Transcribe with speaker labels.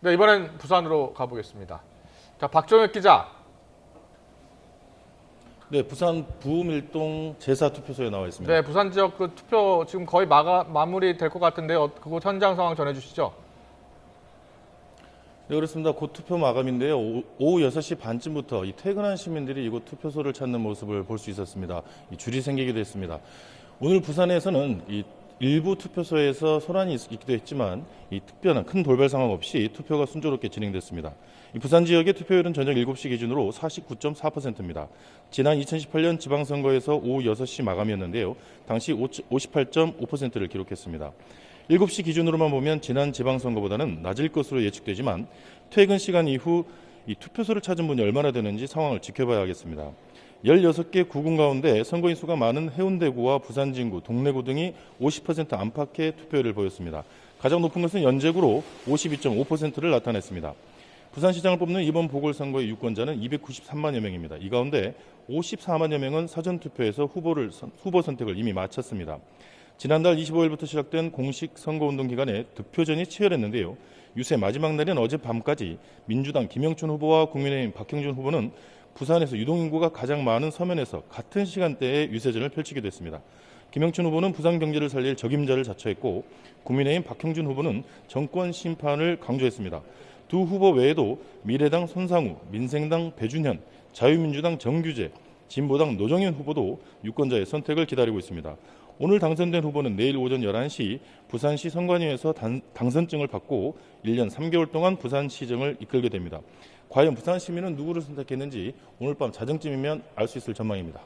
Speaker 1: 네, 이번엔 부산으로 가보겠습니다. 자, 박정혁 기자.
Speaker 2: 네, 부산 부음 일동 제사 투표소에 나와 있습니다.
Speaker 1: 네, 부산 지역 그 투표 지금 거의 마가, 마무리 될 것 같은데 어, 그곳 현장 상황 전해주시죠.
Speaker 2: 네, 그렇습니다. 곧 투표 마감인데요. 오- 오후 6시 반쯤부터 이 퇴근한 시민들이 이곳 투표소를 찾는 모습을 볼 수 있었습니다. 이 줄이 생기기도 했습니다. 오늘 부산에서는 이 일부 투표소에서 소란이 있- 있기도 했지만 이 특별한 큰 돌발 상황 없이 투표가 순조롭게 진행됐습니다. 이 부산 지역의 투표율은 저녁 7시 기준으로 49.4%입니다. 지난 2018년 지방선거에서 오후 6시 마감이었는데요. 당시 58.5%를 기록했습니다. 7시 기준으로만 보면 지난 지방선거보다는 낮을 것으로 예측되지만 퇴근 시간 이후 이 투표소를 찾은 분이 얼마나 되는지 상황을 지켜봐야 하겠습니다. 16개 구군 가운데 선거인 수가 많은 해운대구와 부산 진구, 동래구 등이 50% 안팎의 투표율을 보였습니다. 가장 높은 것은 연제구로 52.5%를 나타냈습니다. 부산시장을 뽑는 이번 보궐선거의 유권자는 293만여 명입니다. 이 가운데 54만여 명은 사전투표에서 후보를, 선- 후보 선택을 이미 마쳤습니다. 지난달 25일부터 시작된 공식 선거운동 기간에 득표전이 치열했는데요. 유세 마지막 날인 어젯밤까지 민주당 김영춘 후보와 국민의힘 박형준 후보는 부산에서 유동인구가 가장 많은 서면에서 같은 시간대에 유세전을 펼치기도 했습니다. 김영춘 후보는 부산 경제를 살릴 적임자를 자처했고 국민의힘 박형준 후보는 정권 심판을 강조했습니다. 두 후보 외에도 미래당 손상우, 민생당 배준현, 자유민주당 정규재, 진보당 노정현 후보도 유권자의 선택을 기다리고 있습니다. 오늘 당선된 후보는 내일 오전 11시 부산시 선관위에서 단- 당선증을 받고 1년 3개월 동안 부산시정을 이끌게 됩니다. 과연 부산 시민은 누구를 선택했는지 오늘 밤 자정쯤이면 알 수 있을 전망입니다.